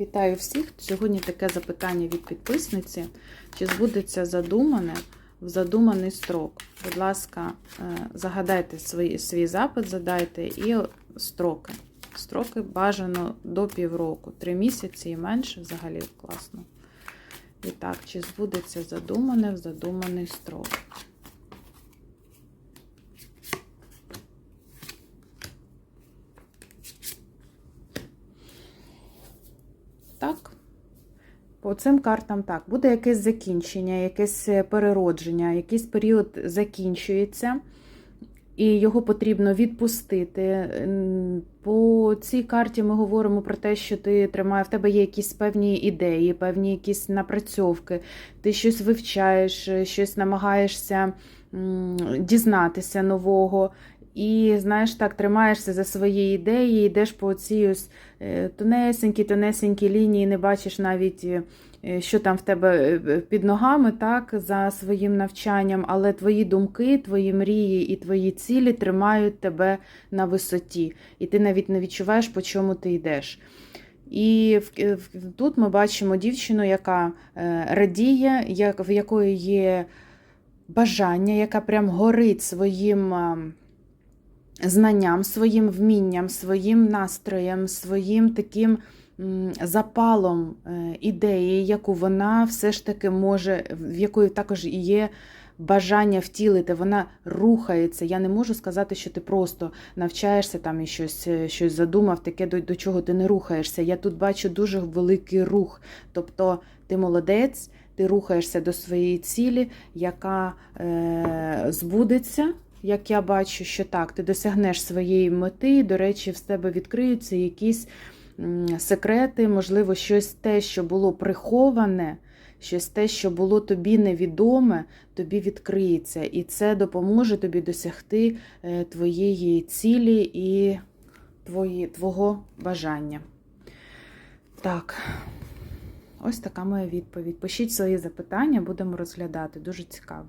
Вітаю всіх! Сьогодні таке запитання від підписниці. Чи збудеться задумане в задуманий строк? Будь ласка, е, загадайте свій, свій запит, задайте і строки. Строки бажано до півроку. Три місяці і менше взагалі класно. І так, чи збудеться задумане в задуманий строк? Так. По цим картам так. Буде якесь закінчення, якесь е, переродження, якийсь період закінчується, і його потрібно відпустити. По цій карті ми говоримо про те, що ти тримає, в тебе є якісь певні ідеї, певні якісь напрацьовки, ти щось вивчаєш, е, щось намагаєшся дізнатися нового. І, знаєш, так, тримаєшся за свої ідеї, йдеш по цій ось е, тонесенькій, тонесенькій лінії, не бачиш навіть, е, що там в тебе е, під ногами, так, за своїм навчанням, але твої думки, твої мрії і твої цілі тримають тебе на висоті. І ти навіть не відчуваєш, по чому ти йдеш. І тут ми бачимо дівчину, яка радіє, в якої є бажання, яка прям горить своїм. Знанням, своїм вмінням, своїм настроєм, своїм таким запалом е, ідеї, яку вона все ж таки може, в якої також і є бажання втілити, вона рухається. Я не можу сказати, що ти просто навчаєшся там і щось, е, щось задумав, таке до, до чого ти не рухаєшся. Я тут бачу дуже великий рух. Тобто ти молодець, ти рухаєшся до своєї цілі, яка е, збудеться. Як я бачу, що так, ти досягнеш своєї мети, до речі, в тебе відкриються якісь секрети, можливо, щось те, що було приховане, щось те, що було тобі невідоме, тобі відкриється. І це допоможе тобі досягти е, твоєї цілі і твої, твого бажання. Так, ось така моя відповідь. Пишіть свої запитання, будемо розглядати. Дуже цікаво.